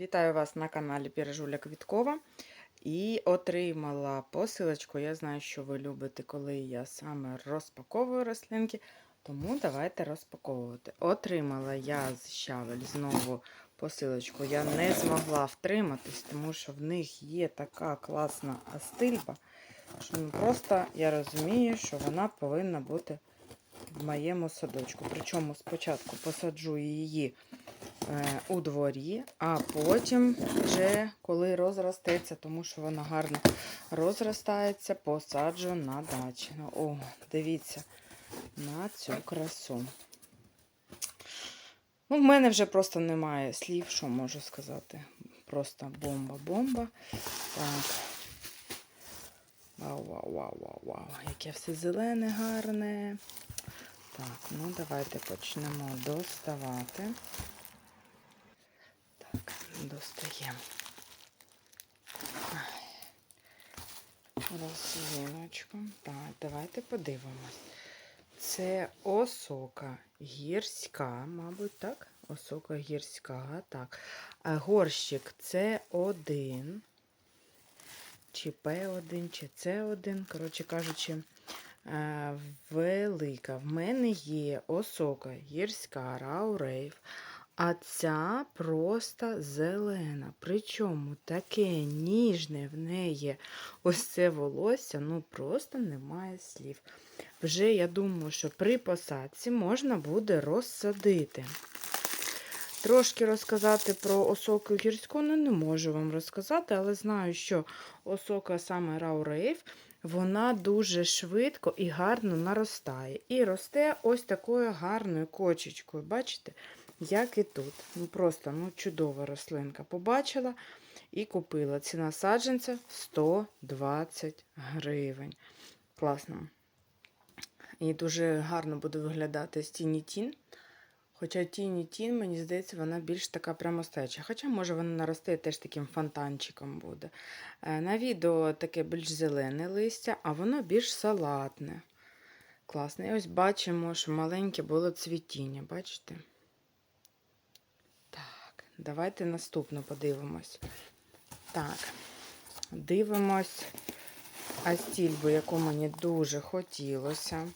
Вітаю вас на каналі Піржуля Квіткова. І отримала посилочку. Я знаю, що ви любите, коли я саме розпаковую рослинки. Тому давайте розпаковувати. Отримала я з щавель знову посилочку. Я не змогла втриматись, тому що в них є така класна астильба, що ну, просто я розумію, що вона повинна бути в моєму садочку. Причому спочатку посаджу її у дворі, а потім вже коли розростеться, тому що вона гарно розростається, посаджу на дачі. О, дивіться на цю красу. Ну, в мене вже просто немає слів, що можу сказати. Просто бомба-бомба. Так. Вау, вау, вау, вау, вау. Яке все зелене, гарне. Так, ну давайте почнемо доставати. Достаємо. Рослиночку. Так, давайте подивимось. Це осока гірська, мабуть, так? Осока гірська, так. А горщик це один. Чи П1, чи С1, коротше кажучи, е, велика. В мене є осока гірська раурейв, а ця просто зелена. Причому таке ніжне в неї ось це волосся, ну просто немає слів. Вже я думаю, що при посадці можна буде розсадити. Трошки розказати про осоку гірську, ну не можу вам розказати, але знаю, що осока саме Раурейв, вона дуже швидко і гарно наростає. І росте ось такою гарною кочечкою. Бачите? Як і тут. Ну Просто ну, чудова рослинка. Побачила і купила. Ціна саджанця 120 гривень. Класно. І дуже гарно буде виглядати з тіні тін. Хоча тіні тін, мені здається, вона більш така прямостеча. Хоча, може, вона наросте теж таким фонтанчиком буде. Е, На відео таке більш зелене листя, а воно більш салатне. Класно. І ось бачимо, що маленьке було цвітіння, бачите? Так, давайте наступно подивимось. Так, дивимось астільбу, яку мені дуже хотілося.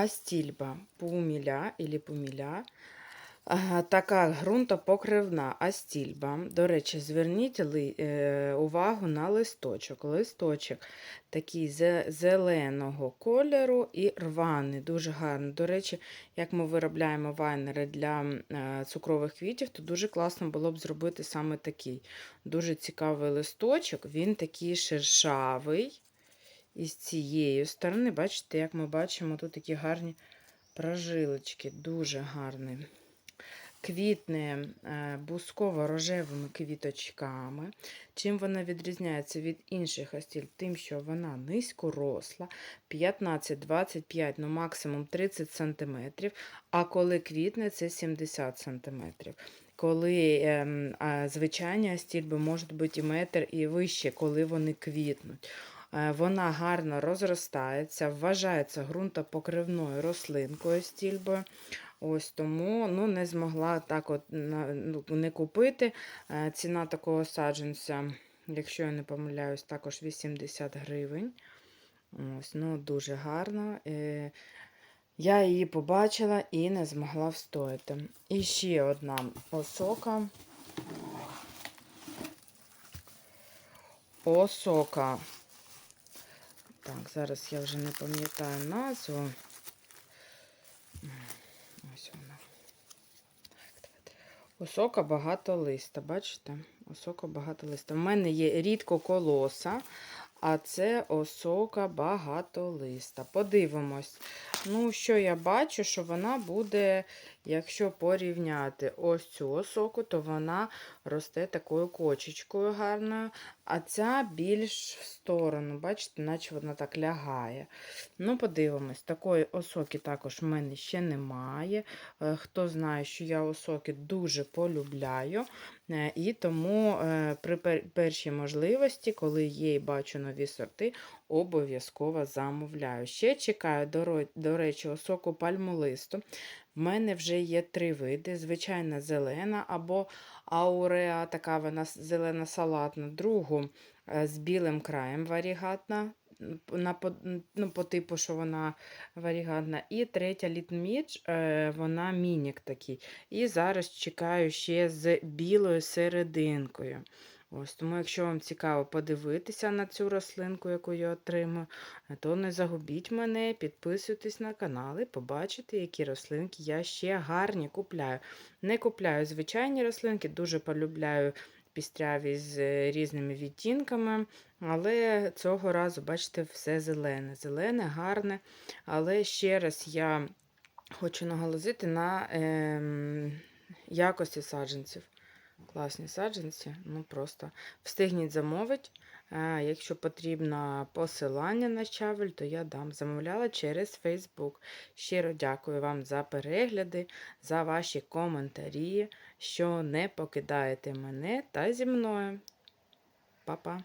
Астільба пуміля или пуміля. Така ґрунтопокривна астільба. До речі, зверніть е, увагу на листочок. Листочок такий зе- зеленого кольору і рваний, дуже гарний. До речі, як ми виробляємо вайнери для е, цукрових квітів, то дуже класно було б зробити саме такий. Дуже цікавий листочок, він такий шершавий. І з цієї сторони, бачите, як ми бачимо, тут такі гарні прожилочки, дуже гарні. Квітне е, бусково-рожевими квіточками. Чим вона відрізняється від інших астіль? Тим, що вона низькоросла, 15-25, ну максимум 30 см, а коли квітне, це 70 см. Коли ем, звичайні астільби можуть бути і метр і вище, коли вони квітнуть. Е, Вона гарно розростається, вважається ґрунтопокривною рослинкою стільбою. Ось тому ну, не змогла так от ну, не купити. Е, Ціна такого саджанця, якщо я не помиляюсь, також 80 гривень. Ось, ну, Дуже гарно. Е, Я її побачила і не змогла встояти. І ще одна осока. Осока. Так, зараз я вже не пам'ятаю назву. Ось вона. Осока багато листа, бачите? Осока багато листа. У мене є рідко колоса, а це осока багатолиста. Подивимось. Ну, що я бачу, що вона буде, якщо порівняти ось цю осоку, то вона росте такою кочечкою гарною, а ця більш в сторону, бачите, наче вона так лягає. Ну, подивимось, такої осоки також в мене ще немає. Е, Хто знає, що я осоки дуже полюбляю. Е, І тому е, при першій можливості, коли і бачу нові сорти, обов'язково замовляю. Ще чекаю, до, до речі, осоку пальмолисту. В мене вже є три види: звичайна зелена або ауреа, така вона зелена салатна, другу е, з білим краєм варігатна. На, ну, по типу, що вона варігатна. І третя літміч, е, вона мінік такий. І зараз чекаю ще з білою серединкою. Ось, тому, якщо вам цікаво подивитися на цю рослинку, яку я отримую, то не загубіть мене, підписуйтесь на канал і побачите, які рослинки я ще гарні купляю. Не купляю звичайні рослинки, дуже полюбляю пістряві з е, різними відтінками, але цього разу, бачите, все зелене. Зелене, гарне. Але ще раз я хочу наголосити на ем, якості саджанців. Класні саджанці, ну просто встигніть замовити. Якщо потрібно посилання на чавель, то я дам. Замовляла через Facebook. Щиро дякую вам за перегляди, за ваші коментарі, що не покидаєте мене та зі мною. Па-па!